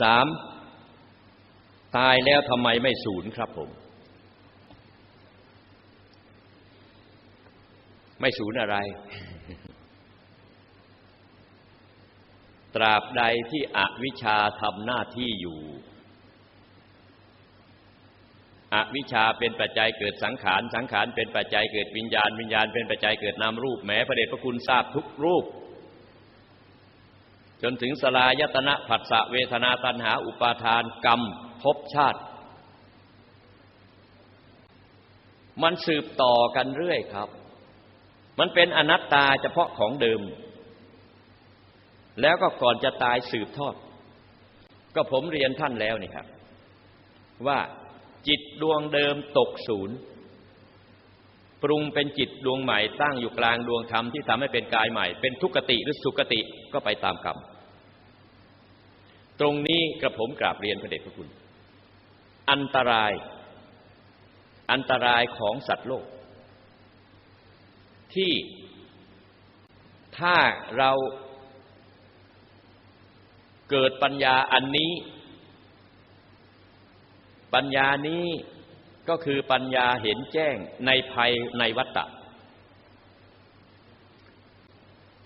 สามตายแล้วทำไมไม่สูญครับผม ไม่สูญอะไร ตราบใดที่อวิชชาทำหน้าที่อยู่อวิชชาเป็นปัจจัยเกิดสังขาร สังขารเป็นปัจจัยเกิดวิญญาณ วิญญาณเป็นปัจจัยเกิดนามรูป แม้พระเดชพระคุณทราบทุกรูป จนถึงสลายตนะผัสสะเวทนาตัณหา อุปาทานกรรมภพชาติ มันสืบต่อกันเรื่อยครับ มันเป็นอนัตตาเฉพาะของเดิม แล้วก็ก่อนจะตายสืบทอด ก็ผมเรียนท่านแล้วนี่ครับ ว่าจิตดวงเดิมตกศูนย์ ปรุงเป็นจิตดวงใหม่ตั้งอยู่กลางดวงธรรมที่ทำให้เป็นกายใหม่ เป็นทุกติหรือสุขติก็ไปตามกรรมตรงนี้กระผมกราบเรียนพระเดชพระคุณ อันตราย อันตรายของสัตว์โลก ที่ถ้าเราเกิดปัญญาอันนี้ ปัญญานี้ ก็คือปัญญาเห็นแจ้งในภัยในวัฏฏะ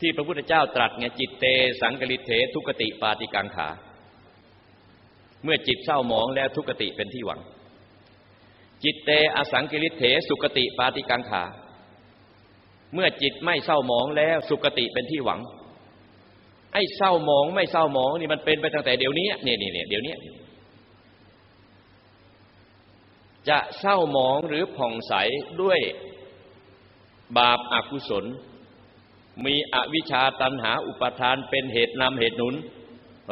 ที่พระพุทธเจ้าตรัสไงจิตเตสังกลิเถทุกติปาติกังขา เมื่อจิตเศร้าหมองแล้วทุกติเป็นที่หวัง จิตเตอสังกิริเถสุกติปาติกังขา เมื่อจิตไม่เศร้าหมองแล้วสุกติเป็นที่หวัง ไอ้เศร้าหมองไม่เศร้าหมองนี่มันเป็นไปตั้งแต่เดี๋ยวนี้เนี่ยเนี่ยเนี่ยเดี๋ยวนี้ จะเศร้าหมองหรือผ่องใสด้วยบาปอากุศล มีอวิชชาตันหาอุปทานเป็นเหตุนำเหตุหนุน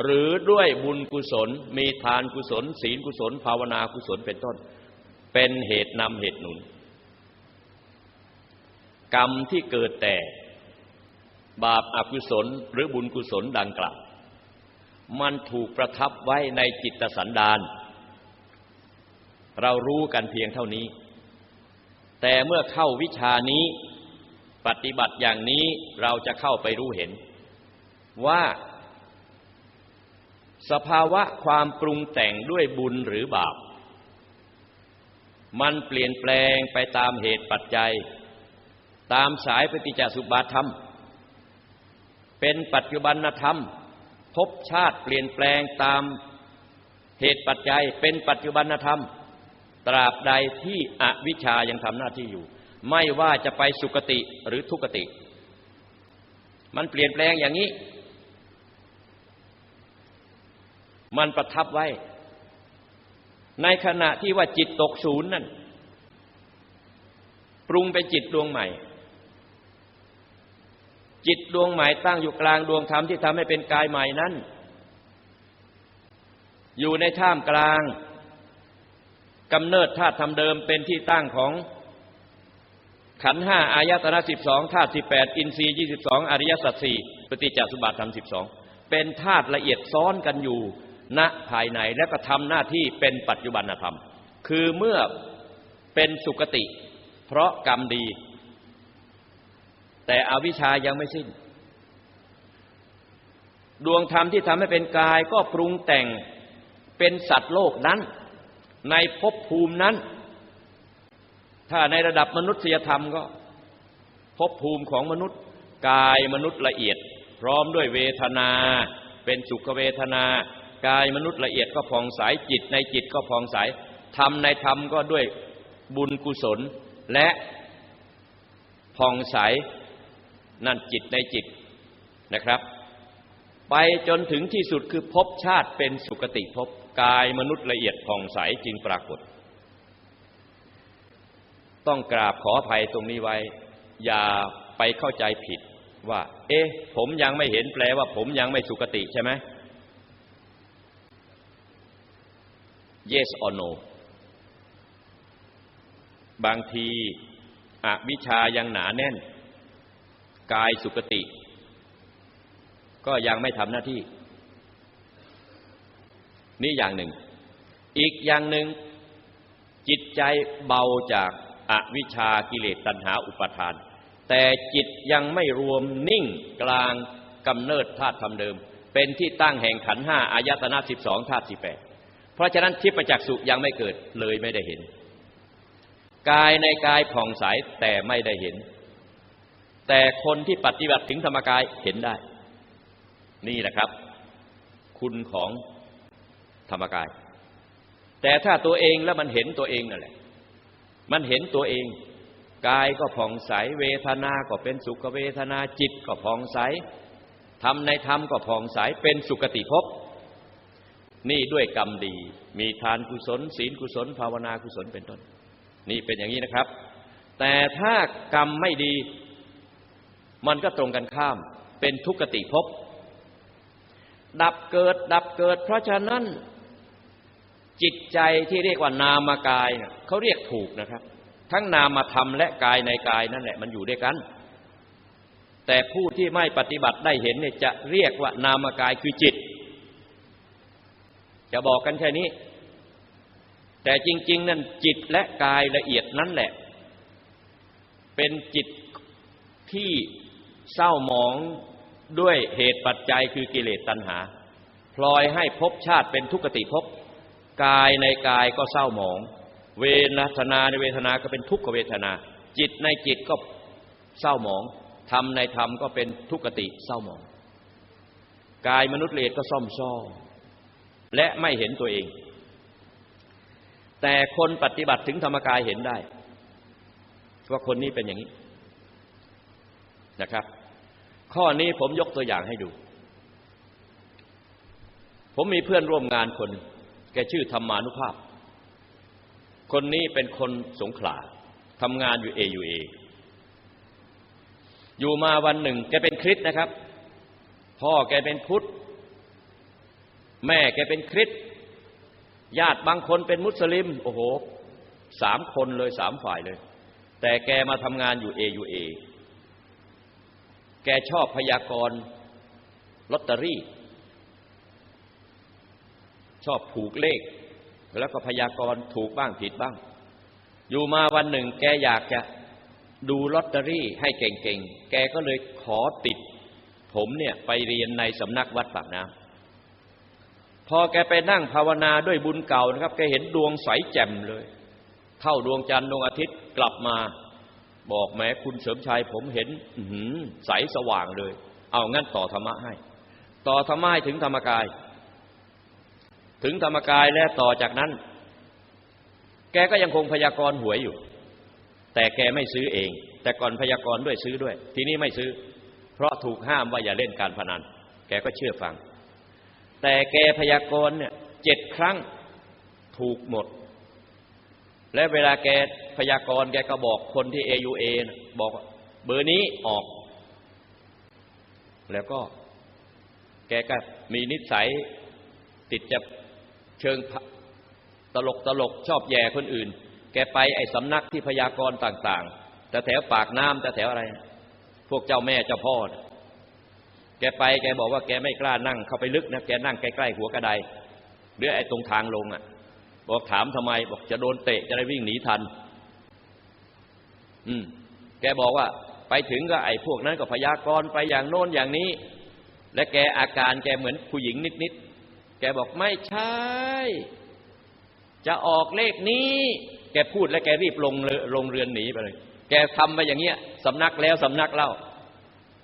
หรือด้วยบุญกุศล มีทานกุศล ศีลกุศล ภาวนากุศลเป็นต้น เป็นเหตุนำเหตุหนุน กรรมที่เกิดแต่บาปอากุศลหรือบุญกุศลดังกล่าวมันถูกประทับไว้ในจิตสันดาน เรารู้กันเพียงเท่านี้ แต่เมื่อเข้าวิชานี้ ปฏิบัติอย่างนี้เราจะเข้าไปรู้เห็น ว่า สภาวะความปรุงแต่งด้วยบุญหรือบาป มันเปลี่ยนแปลงไปตามเหตุปัจจัย ตามสายปฏิจจสุบาทธรรม เป็นปัจจุบันธรรมภพชาติเปลี่ยนแปลงตามเหตุปัจจัยเป็นปัจจุบันธรรม ตราบใดที่อวิชชายังทำหน้าที่อยู่ ไม่ว่าจะไปสุคติหรือทุกติ มันเปลี่ยนแปลงอย่างนี้ มันประทับไว้ ในขณะที่ว่าจิตตกศูนย์นั่น ปรุงเป็นจิตดวงใหม่ จิตดวงใหม่ตั้งอยู่กลางดวงธรรมที่ทำให้เป็นกายใหม่นั้น อยู่ในท่ามกลาง กำเนิดธาตุธรรมเดิมเป็นที่ตั้งของขันห้าอายตนะสิบสองธาตุสิบแปดอินทรีย์ยี่สิบสองอริยสัจสี่ปฏิจจสุบัติธรรมสิบสองเป็นธาตุละเอียดซ้อนกันอยู่ณภายในและก็ทำหน้าที่เป็นปัจจุบันธรรม คือเมื่อเป็นสุคติ เพราะกรรมดี แต่อวิชชายังไม่สิ้น ดวงธรรมที่ทำให้เป็นกายก็ปรุงแต่งเป็นสัตว์โลกนั้น ในภพภูมินั้น ถ้าในระดับมนุษยธรรมก็ภพภูมิของมนุษย์กายมนุษย์ละเอียด พร้อมด้วยเวทนา เป็นสุขเวทนากายมนุษย์ละเอียดก็ผ่องใสจิตในจิตก็ผ่องใสธรรมในธรรมก็ด้วยบุญกุศล และผ่องใสนั่นจิตในจิตนะครับ ไปจนถึงที่สุดคือภพชาติเป็นสุคติภพ กายมนุษย์ละเอียดผ่องใสจึงปรากฏ ต้องกราบขออภัยตรงนี้ไว้ อย่าไปเข้าใจผิดว่า เอ๊ะ ผมยังไม่เห็นแปลว่า ผมยังไม่สุคติใช่ไหม yes or no บางทีอวิชายังหนาแน่น กายสุคติ ก็ยังไม่ทำหน้าที่ นี่อย่างหนึ่ง อีกอย่างหนึ่ง จิตใจเบาจากอวิชากิเลสตัณหาอุปทาน แต่จิตยังไม่รวมนิ่งกลางกำเนิดธาตุธรรมเดิม เป็นที่ตั้งแห่งขันห้าอายตนะสิบสองธาตุสิบแปดเพราะฉะนั้นทิพจักษุยังไม่เกิดเลยไม่ได้เห็น กายในกายผ่องใสแต่ไม่ได้เห็น แต่คนที่ปฏิบัติถึงธรรมกายเห็นได้ นี่แหละครับ คุณของ รรมกาย แต่ถ้าตัวเองแล้วมันเห็นตัวเองนั่นแหละ มันเห็นตัวเอง กายก็ผ่องใสเวทนาก็เป็นสุขเวทนาจิตก็ผ่องใสทำในธรรมก็ผ่องใสเป็นสุคติภพนี่ด้วยกรรมดี มีทานกุศล ศีลกุศล ภาวนากุศลเป็นต้น นี่เป็นอย่างนี้นะครับ แต่ถ้ากรรมไม่ดี มันก็ตรงกันข้าม เป็นทุกขติภพดับเกิดดับเกิด เพราะฉะนั้น จิตใจที่เรียกว่านามกายเนี่ยเขาเรียกถูกนะครับ ทั้งนามธรรมและกายในกายนั่นแหละมันอยู่ด้วยกัน แต่ผู้ที่ไม่ปฏิบัติได้เห็นเนี่ยจะเรียกว่านามกายคือจิต จะบอกกันแค่นี้ แต่จริง ๆ นั่นจิตและกายละเอียดนั้นแหละ เป็นจิตที่เศร้าหมองด้วยเหตุปัจจัยคือกิเลสตัณหา พลอยให้ภพชาติเป็นทุกขติภพ กายในกายก็เศร้าหมอง เวทนาในเวทนาก็เป็นทุกขเวทนา จิตในจิตก็เศร้าหมองธรรมในธรรมก็เป็นทุกขติเศร้าหมอง กายมนุษย์เลดก็ซ่อมซ่อและไม่เห็นตัวเอง แต่คนปฏิบัติถึงธรรมกายเห็นได้ ว่าคนนี้เป็นอย่างนี้นะครับ ข้อนี้ผมยกตัวอย่างให้ดู ผมมีเพื่อนร่วมงานคน แกชื่อธรรมานุภาพ คนนี้เป็นคนสงขลาทำงานอยู่เอยูเออยู่มาวันหนึ่ง แกเป็นคริสนะครับ พ่อแกเป็นพุทธ แม่แกเป็นคริสญาติบางคนเป็นมุสลิม โอ้โหสามคนเลยสามฝ่ายเลย แต่แกมาทำงานอยู่เอยูเอแกชอบพยากรณ์ลอตเตอรี่ ชอบผูกเลข แล้วก็พยากรณ์ถูกบ้างผิดบ้าง อยู่มาวันหนึ่งแกอยากจะดูลอตเตอรี่ให้เก่งๆ แกก็เลยขอติด ผมเนี่ยไปเรียนในสำนักวัดปากน้ำพอแกไปนั่งภาวนาด้วยบุญเก่านะครับ แกเห็นดวงใสแจ่มเลย เท่าดวงจันทร์ดวงอาทิตย์กลับมาบอกแม้คุณเสริมชัยผมเห็นใสสว่างเลย เอางั้นต่อธรรมะให้ ต่อธรรมะให้ถึงธรรมกาย ถึงธรรมกายแล้วต่อจากนั้น แกก็ยังคงพยากรณ์หวยอยู่ แต่แกไม่ซื้อเอง แต่ก่อนพยากรณ์ด้วยซื้อด้วย ทีนี้ไม่ซื้อ เพราะถูกห้ามว่าอย่าเล่นการพนัน แกก็เชื่อฟัง แต่แกพยากรณ์เนี่ยเจ็ดครั้งถูกหมด และเวลาแกพยากรณ์แกก็บอกคนที่ AUA นะบอกเบอร์นี้ออก แล้วก็แกก็มีนิสัยติดจะ เชิงตลกตลกชอบแย่คนอื่น แกไปไอ้สำนักที่พยากรณ์ต่างๆ แต่แถวปากน้ำแต่แถวอะไร พวกเจ้าแม่เจ้าพ่อ แกไปแกบอกว่าแกไม่กล้านั่งเข้าไปลึกนะแกนั่งใกล้ๆหัวกระไดหรือไอ้ตรงทางลงอะ บอกถามทำไม บอกจะโดนเตะจะได้วิ่งหนีทัน อืม แกบอกว่าไปถึงก็ไอ้พวกนั้นก็พยากรณ์ไปอย่างโน้นอย่างนี้ และแกอาการแกเหมือนผู้หญิงนิดๆ แกบอกไม่ใช่ จะออกเลขนี้ แกพูดแล้วแกรีบลงลงเรือนหนีไปเลย แกทำไปอย่างเงี้ยสำนักแล้วสำนักเล่า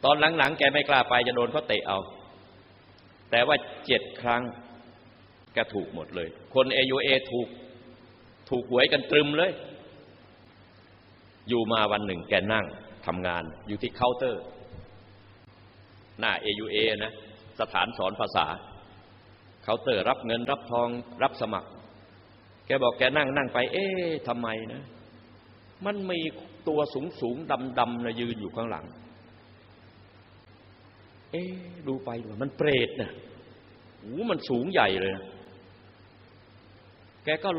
ตอนหลังๆ แกไม่กล้าไปจะโดนเขาเตะเอา แต่ว่าเจ็ดครั้ง แกถูกหมดเลย คนเอยูเอถูก ถูกหวยกันตรึมเลย อยู่มาวันหนึ่ง แกนั่งทำงานอยู่ที่เคาน์เตอร์ หน้า AUA นะ สถานสอนภาษา เคาน์เตอร์รับเงินรับทอง รับสมัคร แกบอกแกนั่งนั่งไป เอ๊ะทำไมนะ มันมีตัวสูงสูงดำดำนะยืนอยู่ข้างหลัง เอ๊ะดูไปมันเปรตนะโอ้มันสูงใหญ่เลยนะแกก็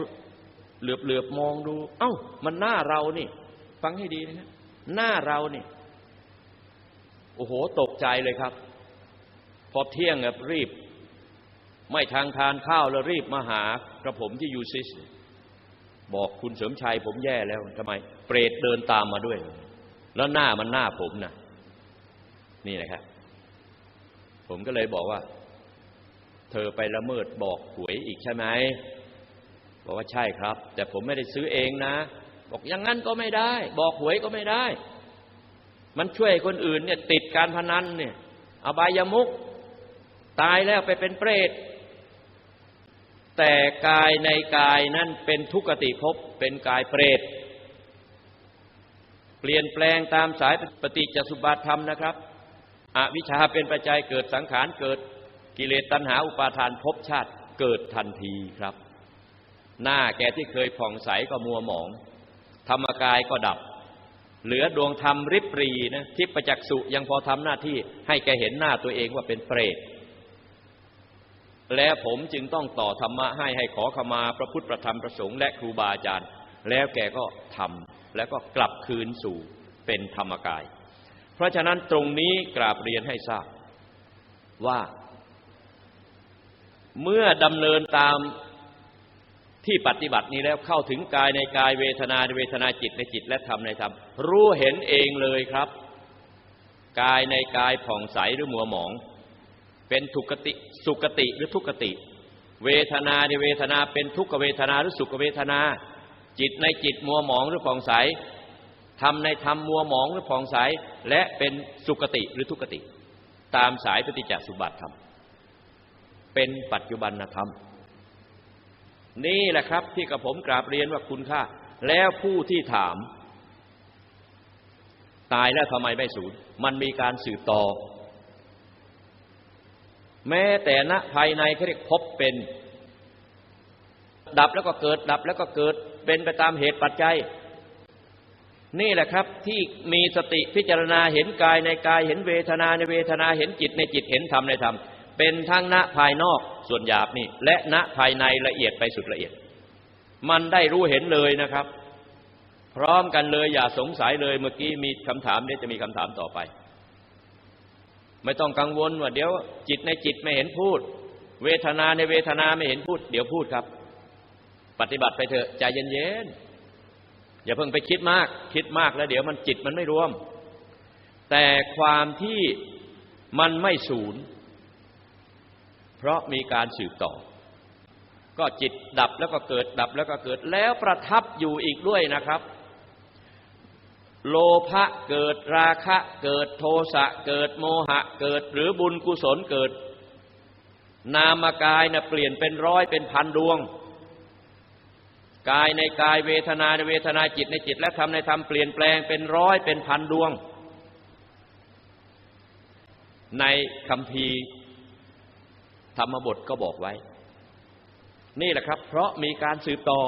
เหลือบเหลือบมองดู เอ้า มันหน้าเรานี่ ฟังให้ดีนะหน้าเรานี่โอ้โห ตกใจเลยครับ พอเที่ยงแบบรีบ ไม่ทางทานข้าวแล้วรีบมาหากระผมที่ยูซิส บอกคุณเสริมชัยผมแย่แล้วทำไม เปรตเดินตามมาด้วย แล้วหน้ามันหน้าผมนะนี่นะครับ ผมก็เลยบอกว่า เธอไปละเมิดบอกหวยอีกใช่ไหมบอกว่าใช่ครับ แต่ผมไม่ได้ซื้อเองนะ บอกอย่างนั้นก็ไม่ได้ บอกหวยก็ไม่ได้ มันช่วยคนอื่นเนี่ย ติดการพนันเนี่ยอบายามุกตายแล้วไปเป็นเปรต แต่กายในกายนั้นเป็นทุกติภพเป็นกายเปรต เปลี่ยนแปลงตามสายปฏิจจสุบาทธรรมนะครับอวิชชาเป็นปัจจัยเกิดสังขารเกิดกิเลสตัณหาอุปาทานภพชาติเกิดทันทีครับ หน้าแกที่เคยผ่องใสก็มัวหมอง ธรรมกายก็ดับ เหลือดวงธรรมริบรีนะทิพจักสุยังพอทำหน้าที่ให้แกเห็นหน้าตัวเองว่าเป็นเปรต และผมจึงต้องต่อธรรมะให้ให้ขอขมาพระพุทธประธรรมประสงค์และครูบาอาจารย์ แล้วแกก็ทำแล้วก็กลับคืนสู่เป็นธรรมกาย เพราะฉะนั้นตรงนี้กราบเรียนให้ทราบว่า เมื่อดำเนินตามที่ปฏิบัตินี้แล้วเข้าถึงกายในกายเวทนาในเวทนาจิตในจิตและธรรมในธรรม รู้เห็นเองเลยครับ กายในกายผ่องใสหรือมัวหมอง เป็นทุกติสุกติหรือทุกติ เวทนาในเวทนาเป็นทุกขเวทนาหรือสุขเวทนา จิตในจิตมัวหมองหรือผ่องใสธรรมในธรรมมัวหมองหรือผ่องใสและเป็นสุกติหรือทุกติ ตามสายปฏิจจสุบัติธรรม เป็นปัจจุบันธรรม นี่แหละครับที่กับผมกราบเรียนว่าคุณค่า แล้วผู้ที่ถาม ตายแล้วทำไมไม่สูญมันมีการสืบต่อ แม้แต่ณภายในเขาเรียกพบเป็น ดับแล้วก็เกิด ดับแล้วก็เกิดเป็นไปตามเหตุปัจจัย นี่แหละครับที่มีสติพิจารณาเห็นกายในกายเห็นเวทนาในเวทนาเห็นจิตในจิตเห็นธรรมในธรรม เป็นทั้งณภายนอกส่วนหยาบนี่ และณภายในละเอียดไปสุดละเอียด มันได้รู้เห็นเลยนะครับ พร้อมกันเลยอย่าสงสัยเลยเมื่อกี้มีคำถามเดี๋ยวจะมีคำถามต่อไป ไม่ต้องกังวลว่าเดี๋ยวจิตในจิตไม่เห็นพูด เวทนาในเวทนาไม่เห็นพูด เดี๋ยวพูดครับ ปฏิบัติไปเถอะใจเย็นๆอย่าเพิ่งไปคิดมาก คิดมากแล้วเดี๋ยวมันจิตมันไม่รวม แต่ความที่มันไม่สูญเพราะมีการสืบต่อ ก็จิตดับแล้วก็เกิดดับแล้วก็เกิดแล้วประทับอยู่อีกด้วยนะครับ โลภะเกิดราคะ เกิดโทสะเกิดโมหะ เกิดหรือบุญกุศลเกิด นามกายนะเปลี่ยนเป็นร้อยเป็นพันดวง กายในกายเวทนาในเวทนาจิตในจิตและธรรมในธรรมเปลี่ยนแปลงเป็นร้อยเป็นพันดวง ในคำพีธรรมบทก็บอกไว้ นี่แหละครับ เพราะมีการสืบต่อ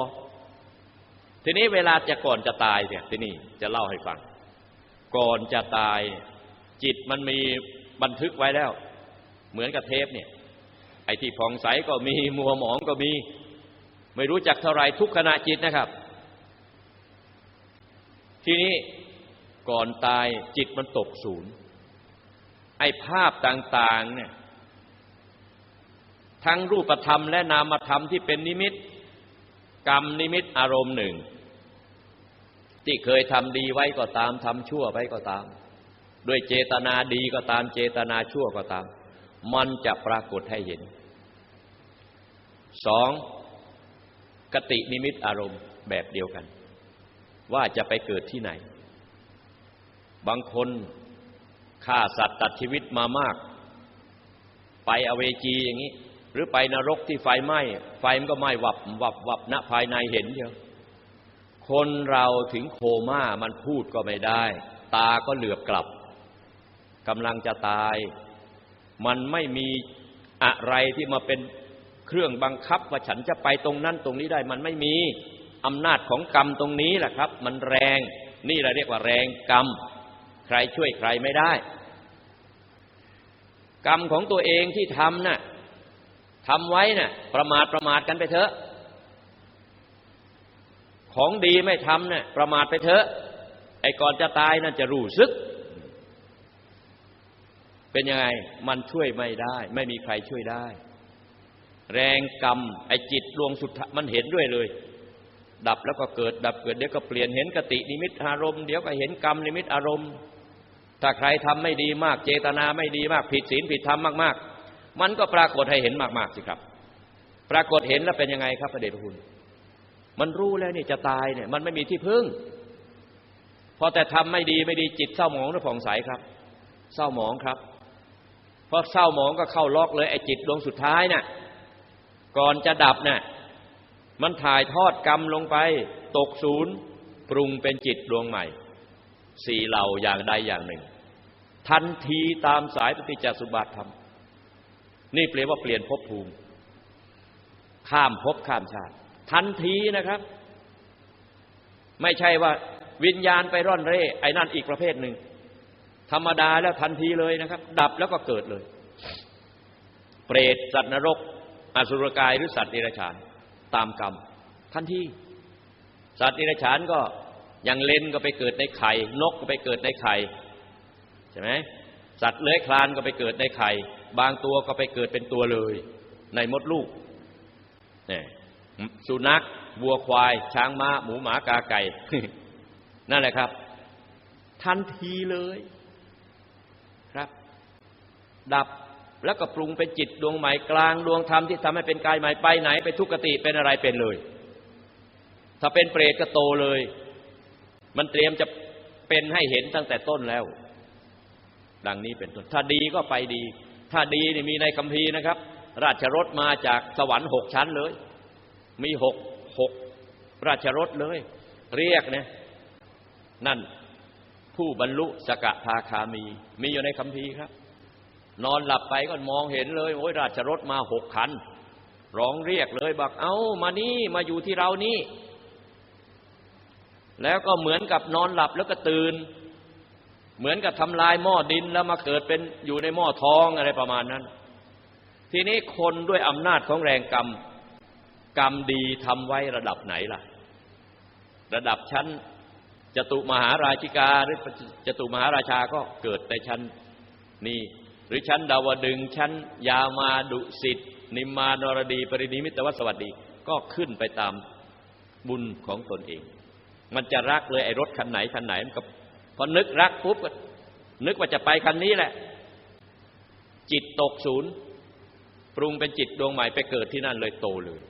ทีนี้เวลาจะก่อนจะตายเนี่ยที่นี่จะเล่าให้ฟัง ก่อนจะตาย จิตมันมีบันทึกไว้แล้ว เหมือนกับเทปเนี่ย ไอ้ที่ผ่องใสก็มีมัวหมองก็มี ไม่รู้จักเท่าไรทุกขณะจิตนะครับ ทีนี้ก่อนตายจิตมันตกศูนย์ไอ้ภาพต่าง ๆ เนี่ย ทั้งรูปธรรมและนามธรรมที่เป็นนิมิต กรรมนิมิตอารมณ์หนึ่ง ที่เคยทำดีไว้ก็ตามทำชั่วไว้ก็ตาม ด้วยเจตนาดีก็ตามเจตนาชั่วก็ตาม มันจะปรากฏให้เห็นสองกตินิมิตอารมณ์แบบเดียวกัน ว่าจะไปเกิดที่ไหน บางคนฆ่าสัตว์ตัดชีวิตมามาก ไปอเวจีอย่างนี้ หรือไปนรกที่ไฟไหม้ไฟมันก็ไหม้วับวับวับณภายในเห็นเดียอะคนเราถึงโคม่ามันพูดก็ไม่ได้ ตาก็เหลือบกลับกำลังจะตาย มันไม่มีอะไรที่มาเป็นเครื่องบังคับว่าฉันจะไปตรงนั้นตรงนี้ได้ มันไม่มีอำนาจของกรรมตรงนี้แหละครับ มันแรง นี่เราเรียกว่าแรงกรรม ใครช่วยใครไม่ได้ กรรมของตัวเองที่ทำนะ่ะ ทำไว้นะ่ะ ประมาทประมาทกันไปเถอะ ของดีไม่ทำนะ่ะประมาทไปเถอะ ไอ้ก่อนจะตายนั่นจะรู้สึก เป็นยังไง มันช่วยไม่ได้ ไม่มีใครช่วยได้ แรงกรรม ไอ้จิตดวงสุดมันเห็นด้วยเลย ดับแล้วก็เกิด ดับเกิดเดี๋ยวก็เปลี่ยนเห็นกตินิมิตอารมณ์เดี๋ยวก็เห็นกรรมนิมิตอารมณ์ ถ้าใครทำไม่ดีมาก เจตนาไม่ดีมาก ผิดศีลผิดธรรมมากๆ มันก็ปรากฏให้เห็นมากๆสิครับ ปรากฏเห็นแล้วเป็นยังไงครับประเดชพระคุณ มันรู้แล้วนี่จะตายเนี่ย มันไม่มีที่พึ่ง พอแต่ทำไม่ดีไม่ดีจิตเศร้าหมองหรือผ่องใสครับ เศร้าหมองครับพอเศร้าหมองก็เข้าล็อกเลยไอ้จิตดวงสุดท้ายน่ะ ก่อนจะดับน่ะมันถ่ายทอดกรรมลงไป ตกศูนย์ปรุงเป็นจิตดวงใหม่ สี่เหล่าอย่างใดอย่างหนึ่ง ทันทีตามสายปฏิจจสุบาทธรรม นี่เปลี่ยนว่าเปลี่ยนภพภูมิ ข้ามภพข้ามชาติ ทันทีนะครับ ไม่ใช่ว่าวิญญาณไปร่อนเร่ไอ้นั่นอีกประเภทหนึ่งธรรมดาแล้วทันทีเลยนะครับ ดับแล้วก็เกิดเลย เปรตสัตว์นรก อสุรกายหรือสัตว์เดรัจฉาน ตามกรรม ทันทีสัตว์เดรัจฉานก็อย่างเลนก็ไปเกิดในไข่นกก็ไปเกิดในไข่ใช่ไหมสัตว์เลื้อยคลานก็ไปเกิดในไข่ บางตัวก็ไปเกิดเป็นตัวเลย ในมดลูกนี่สุนัขวัวควาย ช้างม้า หมูหมากาไก่ นั่นแหละครับ ทันทีเลยครับ ดับแล้วก็ปรุงเป็นจิตดวงใหม่กลางดวงธรรมที่ทำให้เป็นกายใหม่ไปไหน ไปทุกขติเป็นอะไรเป็นเลย ถ้าเป็นเปรตก็โตเลย มันเตรียมจะเป็นให้เห็นตั้งแต่ต้นแล้ว ดังนี้เป็นต้นถ้าดีก็ไปดี ถ้าดีนี่มีในคัมภีร์นะครับ ราชรถมาจากสวรรค์หกชั้นเลย มีหกหกราชรถเลย เรียกเนี่ยนั่นผู้บรรลุสกทาคามี มีอยู่ในคัมภีร์ครับ นอนหลับไปก็มองเห็นเลยโอ้ยราชรถมาหกคัน ร้องเรียกเลยบอกเอา้ามานี่มาอยู่ที่เรานี่ แล้วก็เหมือนกับนอนหลับแล้วก็ตื่น เหมือนกับทำลายหม้อดินแล้วมาเกิดเป็นอยู่ในหม้อทองอะไรประมาณนั้น ทีนี้คนด้วยอำนาจของแรงกรรม กรรมดีทำไว้ระดับไหนล่ะ ระดับชั้นจตุมหาราชิกาหรือจตุมหาราชาก็เกิดในชั้นนี้หรือชั้นดาวดึงชั้น ยามาดุสิตนิมมานรดี ปรินิมิตวัสวัสดี ก็ขึ้นไปตามบุญของตนเอง มันจะรักเลยไอ้รถคันไหนคันไหนมันก็พอนึกรักปุ๊บก็ นึกว่าจะไปคันนี้แหละ จิตตกศูนย์ ปรุงเป็นจิตดวงใหม่ไปเกิดที่นั่นเลยโตเลย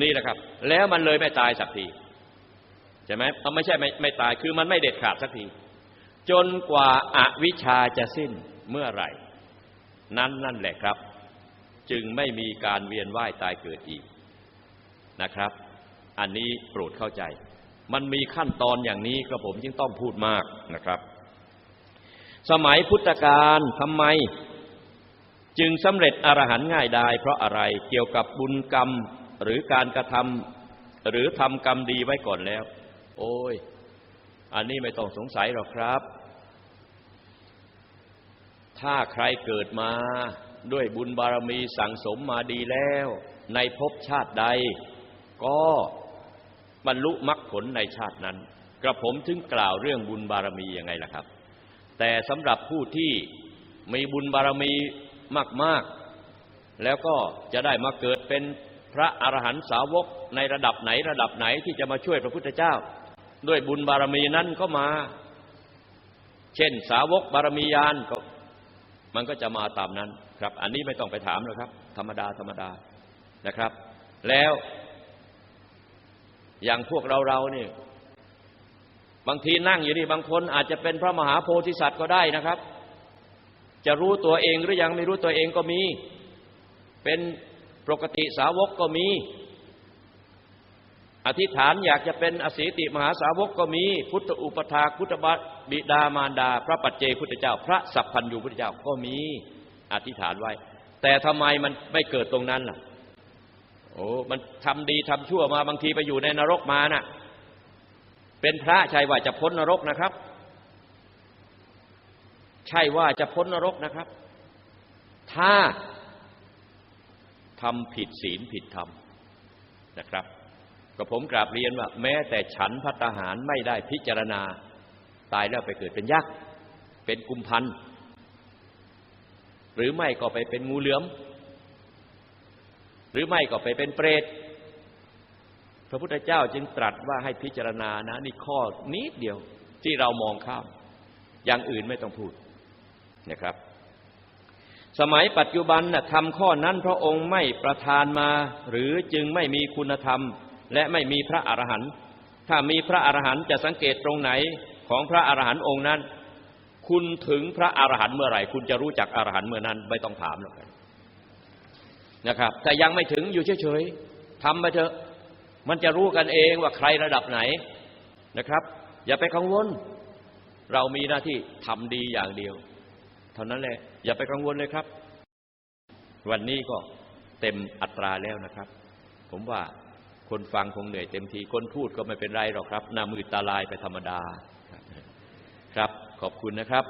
นี่แหละครับ แล้วมันเลยไม่ตายสักทีใช่ไหมมันไม่ใช่ไม่ไม่ตายคือมันไม่เด็ดขาดสักที จนกว่าอาวิชชาจะสิ้นเมื่อไหร่ นั้นนั่นแหละครับ จึงไม่มีการเวียนว่ายตายเกิดอีกนะครับ อันนี้โปรดเข้าใจ มันมีขั้นตอนอย่างนี้กระผมจึงต้องพูดมากนะครับ สมัยพุทธกาลทำไม จึงสำเร็จอรหันต์ง่ายได้เพราะอะไรเกี่ยวกับบุญกรรมหรือการกระทำหรือทำกรรมดีไว้ก่อนแล้ว โอ้ย อันนี้ไม่ต้องสงสัยหรอกครับ ถ้าใครเกิดมาด้วยบุญบารมีสั่งสมมาดีแล้ว ในภพชาติใด ก็บรรลุมรรคผลในชาตินั้น กระผมถึงกล่าวเรื่องบุญบารมียังไงล่ะครับ แต่สำหรับผู้ที่มีบุญบารมีมาก ๆ แล้วก็จะได้มาเกิดเป็นพระอรหันตสาวกในระดับไหนระดับไหนที่จะมาช่วยพระพุทธเจ้า ด้วยบุญบารมีนั้นก็มา เช่นสาวกบารมียานก็มันก็จะมาตามนั้นครับ อันนี้ไม่ต้องไปถามหรอกครับ ธรรมดาธรรมดานะครับ แล้ว อย่างพวกเราเราเนี่ย บางทีนั่งอยู่นี่บางคนอาจจะเป็นพระมหาโพธิสัตว์ก็ได้นะครับ จะรู้ตัวเองหรือยังไม่รู้ตัวเองก็มี เป็นปกติสาวกก็มี อธิษฐานอยากจะเป็นอสีติมหาสาวกก็มี พุทธอุปถาพุทธบิดามารดา พระปัจเจพุทธเจ้า พระสัพพัญญูพุทธเจ้าก็มี อธิษฐานไว้ แต่ทำไมมันไม่เกิดตรงนั้นล่ะโอ้มันทำดีทำชั่วมาบางทีไปอยู่ในนรกมาน่ะ เป็นพระใช่ว่าจะพ้นนรกนะครับ ใช่ว่าจะพ้นนรกนะครับ ถ้าทำผิดศีลผิดธรรมนะครับก็ผมกราบเรียนว่าแม้แต่ฉันพัตหารไม่ได้พิจารณา ตายแล้วไปเกิดเป็นยักษ์เป็นกุมพันหรือไม่ก็ไปเป็นงูเหลือม หรือไม่ก็ไปเป็นเปรต พระพุทธเจ้าจึงตรัสว่าให้พิจารณานะนี่ข้อนิดเดียวที่เรามองข้ามอย่างอื่นไม่ต้องพูดนะครับ สมัยปัจจุบันนะทำข้อนั้นพระองค์ไม่ประทานมา หรือจึงไม่มีคุณธรรม และไม่มีพระอรหันต์ถ้ามีพระอรหันต์จะสังเกตตรงไหนของพระอรหันต์องค์นั้น คุณถึงพระอรหันต์เมื่อไหร่ คุณจะรู้จักอรหันต์เมื่อนั้นไม่ต้องถามหรอกนะครับ แต่ยังไม่ถึงอยู่เฉยๆทำไปเถอะ มันจะรู้กันเองว่าใครระดับไหนนะครับ อย่าไปกังวล เรามีหน้าที่ทำดีอย่างเดียว เท่านั้นแหละ อย่าไปกังวลเลยครับ วันนี้ก็เต็มอัตราแล้วนะครับ ผมว่าคนฟังคงเหนื่อยเต็มที คนพูดก็ไม่เป็นไรหรอกครับหน้ามือตาลายไปธรรมดา ครับ ขอบคุณนะครับ